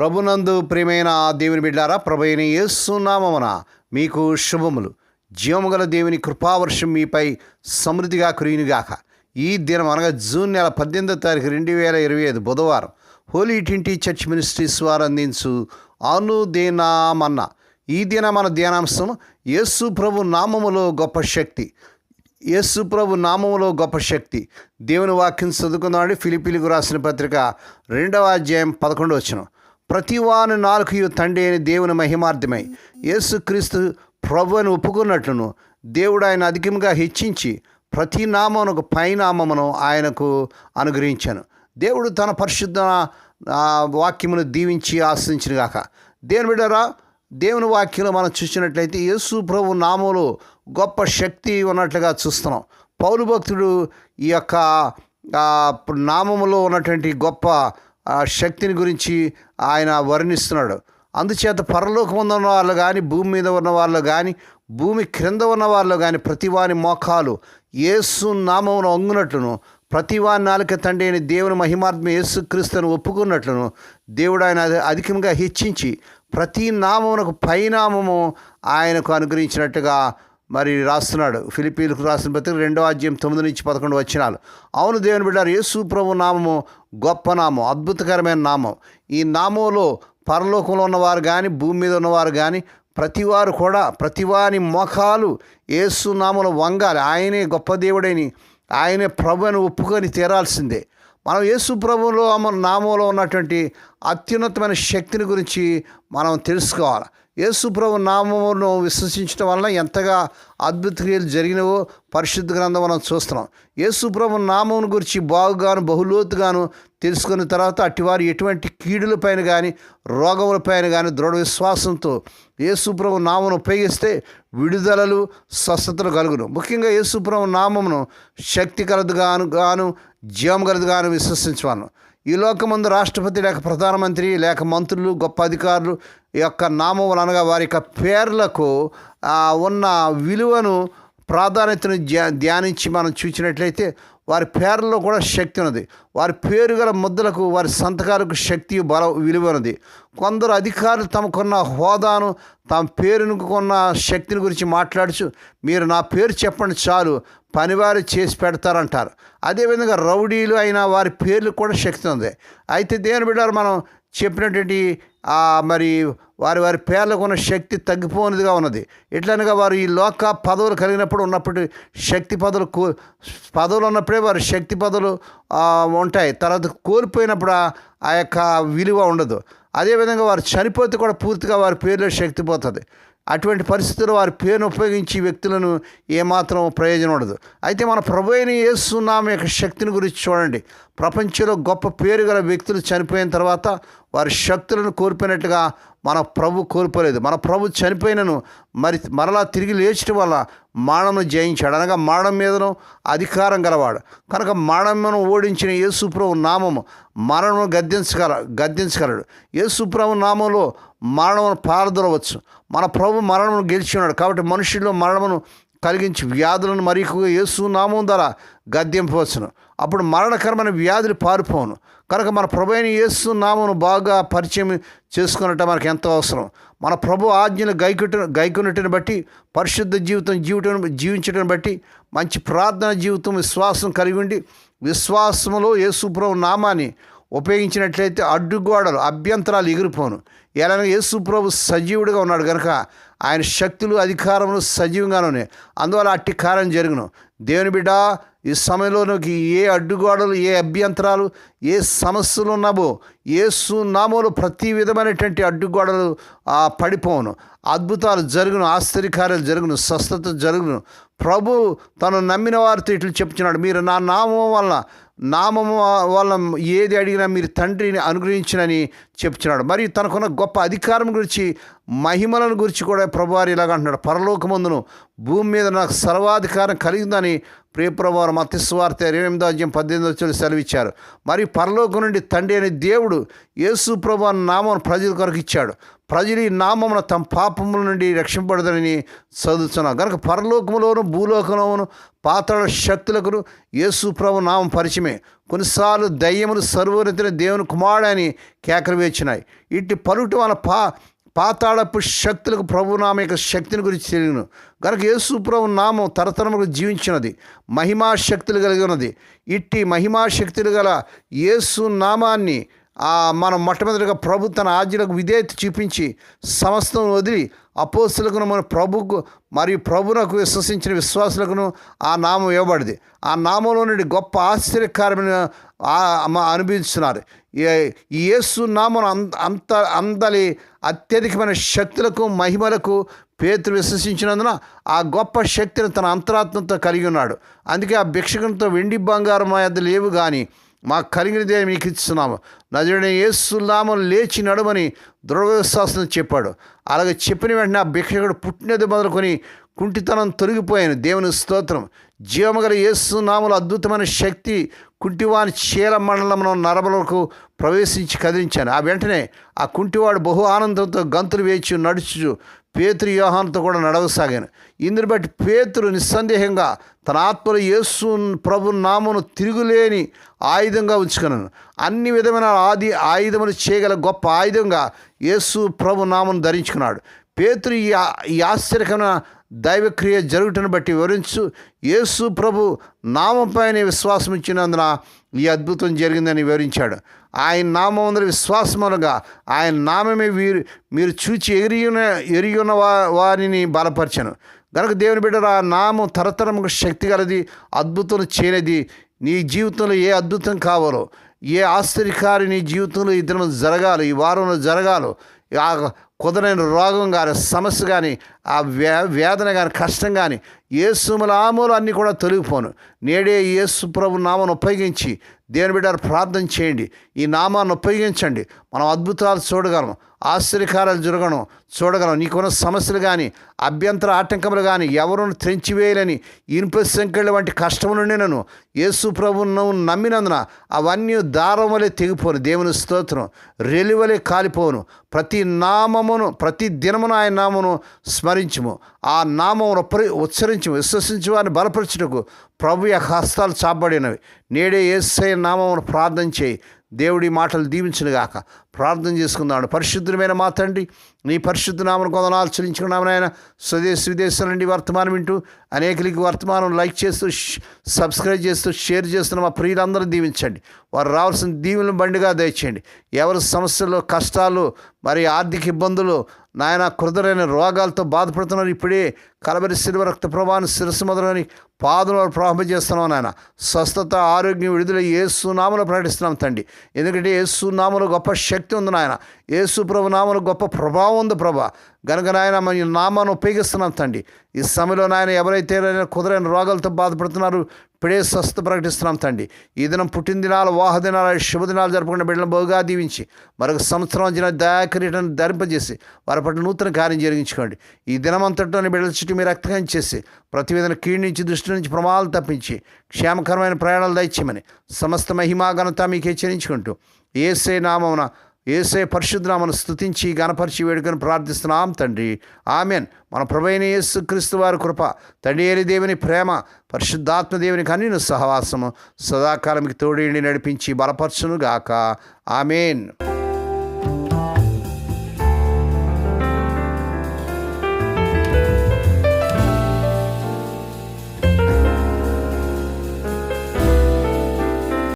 ప్రభునందు ప్రియమైన దేవుని బిడ్డారా ప్రభైన యేసునామమున మీకు శుభములు. జీవముగల దేవుని కృపావర్షం మీపై సమృద్ధిగా కురియునుగాక. ఈ దినం అనగా జూన్ నెల పద్దెనిమిదో తారీఖు రెండు వేల ఇరవై ఐదు బుధవారం హోలీ ట్వంటీ చర్చ్ మినిస్ట్రీస్ వారు అందించు అనుదేనామన్న. ఈ దిన మన ధ్యానాంశం యేసు ప్రభు నామములో గొప్ప శక్తి. యేసు ప్రభు నామములో గొప్ప శక్తి. దేవుని వాక్యం చదువుకుందామండి. ఫిలిపిలికు రాసిన పత్రిక రెండవ అధ్యాయం పదకొండు వచ్చినాం ప్రతివాను నాలుగు తండ్రి అని దేవుని మహిమార్థమై యేసుక్రీస్తు ప్రభు అని ఒప్పుకున్నట్లును దేవుడు ఆయన అధికంగా హెచ్చించి ప్రతి నామమునకు పైనామమును ఆయనకు అనుగ్రహించాను. దేవుడు తన పరిశుద్ధ వాక్యమును దీవించి ఆశ్రయించిన గాక. దేవుని బిడ్డరా దేవుని వాక్యంలో మనం చూసినట్లయితే యేసు ప్రభు నామంలో గొప్ప శక్తి ఉన్నట్లుగా చూస్తున్నాం. పౌలు భక్తుడు ఈ యొక్క నామములో ఉన్నటువంటి గొప్ప ఆ, శక్తిని గురించి ఆయన వర్ణిస్తున్నాడు. అందుచేత పరలోకం ఉన్న వాళ్ళు కానీ భూమి మీద ఉన్న వాళ్ళు కానీ భూమి క్రింద ఉన్న వాళ్ళు కానీ ప్రతివాని మోకాలు యేసు నామమును ఒంగునట్లును ప్రతివాని నాలుక తండ్రి అయిన దేవుని మహిమాత్మ యేసుక్రీస్తును ఒప్పుకున్నట్లును దేవుడు ఆయన అధికంగా హెచ్చించి ప్రతి నామమునకు పైనామము ఆయనకు అనుగ్రహించినట్టుగా మరి రాస్తున్నాడు. ఫిలిపీలకు రాసిన పత్రిక రెండో అధ్యాయం తొమ్మిది నుంచి పదకొండు వచ్చినాలు అవును దేవుని బిడ్డారు యేసు ప్రభు నామము గొప్ప నామం అద్భుతకరమైన నామం. ఈ నామంలో పరలోకంలో ఉన్నవారు కానీ భూమి మీద ఉన్నవారు కానీ ప్రతివారు కూడా ప్రతివాని మోకాలు యేసు నామలు వంగాలి. ఆయనే గొప్ప దేవుడని ఆయనే ప్రభు అని ఒప్పుకొని తీరాల్సిందే. మనం యేసు ప్రభువులో అమ- నామంలో ఉన్నటువంటి అత్యున్నతమైన శక్తిని గురించి మనం తెలుసుకోవాలి. యేసుప్రభు నామమును విశ్వసించడం వలన ఎంతగా అద్భుత క్రియలు జరిగినవో పరిశుద్ధ గ్రంథం మనం చూస్తున్నాం. యేసుప్రభు నామమును గురించి బాగుగాను బహులోతుగాను తెలుసుకున్న తర్వాత అట్టివారు ఎటువంటి కీడులపైన కానీ రోగములపైన కానీ దృఢ విశ్వాసంతో యేసుప్రభు నామను ఉపయోగిస్తే విడుదలలు స్వస్థతలు కలుగును. ముఖ్యంగా యేసుప్రభు నామమును శక్తి కలదు గాను గాను జీవం కలదు గాను విశ్వసించవాను. ఈ లోకమందు రాష్ట్రపతి లేక ప్రధానమంత్రి లేక మంత్రులు గొప్ప అధికారులు యొక్క నామములు అనగా వారి యొక్క పేర్లకు ఉన్న విలువను ప్రాధాన్యతను ధ్యా ధ్యానించి మనం చూసినట్లయితే వారి పేర్లలో కూడా శక్తి ఉన్నది. వారి పేరు గల ముద్దలకు వారి సంతకాలకు శక్తి బల విలువ ఉన్నది. కొందరు అధికారులు తమకున్న హోదాను తమ పేరును కొన్న శక్తిని గురించి మాట్లాడుచు మీరు నా పేరు చెప్పండి చాలు పనివారు చేసి పెడతారంటారు. అదేవిధంగా రౌడీలు అయిన వారి పేర్లు కూడా శక్తి ఉంది. అయితే దేని బిడ్డారు మనం చెప్పినటువంటి మరి వారి వారి పేర్లకు ఉన్న శక్తి తగ్గిపోనిదిగా ఉన్నది. ఎట్లనగా వారు ఈ లోక పదవులు కలిగినప్పుడు ఉన్నప్పుడు శక్తి పదవులు కో పదవులు ఉన్నప్పుడే వారి శక్తి పదవులు ఉంటాయి. తర్వాత కోల్పోయినప్పుడు ఆ- ఆ యొక్క విలువ ఉండదు. అదేవిధంగా వారు చనిపోతే కూడా పూర్తిగా వారి పేరులో శక్తి పోతుంది. అటువంటి పరిస్థితుల్లో వారి పేరును ఉపయోగించి వ్యక్తులను ఏమాత్రం ప్రయోజనం ఉండదు. అయితే మన ప్రభు అయిన యేసునామ యొక్క శక్తిని గురించి చూడండి. ప్రపంచంలో గొప్ప పేరు గల వ్యక్తులు చనిపోయిన తర్వాత వారి శక్తులను కోల్పోయినట్టుగా మన ప్రభు కోల్పోలేదు. మన ప్రభు చనిపోయినను మరి మరలా తిరిగి లేచడం వల్ల మానవును జయించాడు. అనగా మానవం మీదను అధికారం గలవాడు. కనుక మానవను ఓడించిన యేసుప్రభు నామము మరణను గద్దించగల గద్దించగలడు. యేసుప్రభు నామంలో మరణమును పారదొరవచ్చు మన ప్రభు మరణమును గెలిచి ఉన్నాడు. కాబట్టి మనుషుల్లో మరణమును కలిగించి వ్యాధులను మరి ఎక్కువగా యేసు నామం ద్వారా గద్దెంపవచ్చును అప్పుడు మరణకరమైన వ్యాధులు పారిపోను కనుక మన ప్రభు అయిన యేసు నామను బాగా పరిచయం చేసుకున్నట్టు మనకు ఎంతో అవసరం. మన ప్రభు ఆజ్ఞలు గైకుట గైకొనట్టుని బట్టి పరిశుద్ధ జీవితం జీవితం జీవించడం బట్టి మంచి ప్రార్థన జీవితం విశ్వాసం కలిగి ఉండి విశ్వాసములో యేసుప్రభు నామాన్ని ఉపయోగించినట్లయితే అడ్డుగోడలు అభ్యంతరాలు ఎగిరిపోను. ఎలాగ యేసుప్రభు సజీవుడిగా ఉన్నాడు కనుక ఆయన శక్తులు అధికారములు సజీవంగానే ఉన్నాయి. అందువల్ల అట్టి కార్యం జరుగును. దేవుని బిడ్డ ఈ సమయంలోనికి ఏ అడ్డుగోడలు ఏ అభ్యంతరాలు ఏ సమస్యలు ఉన్నావో ఏసు నామోలు ప్రతి విధమైనటువంటి అడ్డుగోడలు పడిపోవును. అద్భుతాలు జరుగును ఆశ్చర్యకార్యాలు జరుగును స్వస్థత జరుగును. ప్రభు తను నమ్మిన వారితో ఇట్లు చెప్తున్నాడు. మీరు నా నామం వలన నామము వల్ల ఏది అడిగినా మీరు తండ్రిని అనుగ్రహించినని చెప్తున్నాడు. మరియు తనకున్న గొప్ప అధికారం గురించి మహిమలను గురించి కూడా ప్రభువారు ఇలాగ అంటున్నాడు. పరలోకమందును భూమి మీద నాకు సర్వాధికారం కలిగిందని ప్రియప్రభువారు మత్స్వార్త ఇరవై ఎనిమిదో అధ్యాయం పద్దెనిమిది వచ్చి సెలవిచ్చారు. మరి పరలోకం నుండి తండ్రి అనే దేవుడు యేసు ప్రభు నామం ప్రజల కొరకు ఇచ్చాడు. ప్రజలు ఈ నామమున తమ పాపముల నుండి రక్షింపడదని చదువుతున్నాం. కనుక పరలోకములోను భూలోకంలోను పాత్రల శక్తులకు యేసు ప్రభు నామం పరిచయమే. కొన్నిసార్లు దయ్యములు సర్వోన్నతిన దేవుని కుమారుడని కేకలు వేచినాయి. ఇట్టి పలుటు వాళ్ళ పా పాతాళపు శక్తులకు ప్రభు నామ యొక్క శక్తిని గురించి తెలియను. కనుక యేసు ప్రభు నామం తరతరములకు జీవించినది. మహిమా శక్తులు కలిగి ఉన్నది. ఇట్టి మహిమా శక్తులు గల యేసు నామాన్ని మనం మొట్టమొదటిగా ప్రభు తన ఆజ్ఞలకు విధేయత చూపించి సమస్తం వదిలి అపోస్తులకును మన ప్రభుకు మరియు ప్రభునకు విశ్వసించిన విశ్వాసులకును ఆ నామం ఇవ్వబడింది. ఆ నామంలో నుండి గొప్ప ఆశ్చర్యకరమైన అనుభవిస్తున్నారు. ఈ- యేసు నామం అంత అంత అందలి అత్యధికమైన శక్తులకు మహిమలకు పేతులు విశ్వసించినందున ఆ గొప్ప శక్తిని తన అంతరాత్మతో కలిగి ఉన్నాడు. అందుకే ఆ భిక్షకునితో వెండి బంగారం అది లేవు కానీ మాకు కలిగినదే మీకు ఇస్తున్నాము? నజరుడైన యేసునామం లేచి నడుమని దృఢవిశ్వాసం చెప్పాడు. అలాగే చెప్పిన వెంటనే ఆ భిక్షకుడు పుట్టినది మొదలుకొని కుంటితనం తొలగిపోయాను. దేవుని స్తోత్రం. జీవమగల యేసునామల అద్భుతమైన శక్తి కుంటివాని చీర మండలంలో నరములకు ప్రవేశించి కదిలించాను. ఆ వెంటనే ఆ కుంటివాడు బహు ఆనందంతో గంతులు వేచి నడుచు పేతురు యోహాన్తో కూడా నడవసాగాను. ఇందుని బట్టి పేతురు నిస్సందేహంగా తన ఆత్మలో యేసు ప్రభు నామను తిరుగులేని ఆయుధంగా ఉంచుకున్నాను. అన్ని విధమైన ఆది ఆయుధములు చేయగల గొప్ప ఆయుధంగా యేసు ప్రభు నామను ధరించుకున్నాడు. పేతురు ఈ ఈ ఆశ్చర్యకరమైన దైవక్రియ జరుగుటను బట్టి వివరించు. యేసు ప్రభు నామంపైన విశ్వాసం ఇచ్చినందున ఈ అద్భుతం జరిగిందని వివరించాడు. ఆయన నామం అందరి విశ్వాసములుగా ఆయన నామమే వీరు మీరు చూచి ఎరిగిన ఎరిగిన వా వారిని బలపరచను. గనక దేవుని బిడ్డ ఆ నామం తరతరముకు శక్తి గలది అద్భుతం చేయనిది నీ జీవితంలో ఏ అద్భుతం కావాలో ఏ ఆశ్చర్యకారి నీ జీవితంలో ఈ దినం జరగాలి ఈ వారంలో జరగాలో కుదరైన రోగం కానీ సమస్య కానీ ఆ వే వేదన కానీ కష్టం కానీ ఏసుముల ఆములు అన్నీ కూడా తొలగిపోను. నేడే యేసు ప్రభు నామాన్ని ఉపయోగించి దేవుని బిడ్డ ప్రార్థన చేయండి. ఈ నామాన్ని ఉపయోగించండి. మనం అద్భుతాలు చూడగలం ఆశ్చర్యకారాలు జరగడం చూడగలం నీకున్న సమస్యలు కానీ అభ్యంతర ఆటంకములు కానీ ఎవరును తెంచివేయలేని ఇనుప సంఖ్యల వంటి కష్టం నుండి నన్ను యేసు ప్రభును నమ్మినందున అవన్నీ దారం వలె తెగిపోను. దేవుని స్తోత్రం రెలివలే కాలిపోను. ప్రతి నామమును ప్రతి దినమును ఆయన నామమును స్మరించుము. ఆ నామమును ఉపరి ఉచ్చరించము. విశ్వసించు అని బలపరచుటకు ప్రభు యొక్క హస్తాలు చాపబడినవి. నేడే ఏసై నామమును ప్రార్థన చేయి. దేవుడి మాటలు దీవించునుగాక. ప్రార్థన చేసుకున్నాడు. పరిశుద్ధమైన మా తండ్రి నీ పరిశుద్ధ నామను కొందనాలు చెల్లించుకున్నాము నాయన. స్వదేశ విదేశాల నుండి వర్తమానం వింటూ అనేకలకి వర్తమానం లైక్ చేస్తూ సబ్స్క్రైబ్ చేస్తూ షేర్ చేస్తున్న మా ప్రియులందరూ దీవించండి. వారు రావాల్సిన దీవులను బండిగా దయచేయండి. ఎవరి సమస్యలు కష్టాలు మరి ఆర్థిక ఇబ్బందులు నాయన కృతరైన రోగాలతో బాధపడుతున్నారు ఇప్పుడే కలబరి శిల్వ రక్త ప్రవాహాన్ని శిరస్సు మొదలని పాదములు ప్రారంభం చేస్తున్నాం నాయన. స్వస్థత ఆరోగ్యం విడుదల ఏ నామలు ప్రకటిస్తున్నాం తండ్రి. ఎందుకంటే ఏసు నామలో గొప్ప శక్తి శక్తి ఉంది నాయన. ఏసు ప్రభు నామన గొప్ప ప్రభావం ఉంది ప్రభా. గనుక నాయన మన నామాను ఉపయోగిస్తున్నాం తండ్రి. ఈ సమయంలో నాయన ఎవరైతే కుదరైన రోగాలతో బాధపడుతున్నారు ఇప్పుడే స్వస్థ ప్రకటిస్తున్నాం తండ్రి. ఈ దినం పుట్టినదినాలు వాహ దినాలు శుభదినాలు జరుపుకున్న బిడ్డలను బహుగా దీవించి మరొక సంవత్సరం వచ్చిన దయాకరీటను ధరింపజేసి వారి పట్ల నూతన కార్యం జరిగించుకోండి. ఈ దినమంతట్లోని బిడ్డల చుట్టూ మీరు రక్తకం చేసి ప్రతి విధంగా కీడు నుంచి దృష్టి నుంచి ప్రమాదాలు తప్పించి క్షేమకరమైన ప్రయాణాలు దయచేయమని సమస్త మహిమా ఘనత మీకు హెచ్చరించుకుంటూ ఏసే నామమున ఏసే పరిశుద్ధనామను స్థుతించి గణపరిచి వేడుకొని ప్రార్థిస్తున్నాం తండ్రి. ఆమెన్. మన ప్రభైన యేసు క్రీస్తు వారి కృప తండ్రి ఏరి దేవుని ప్రేమ పరిశుద్ధాత్మ దేవుని కన్నీను సహవాసము సదాకాలంకి తోడేండి నడిపించి బలపరచునుగాక. ఆమెన్.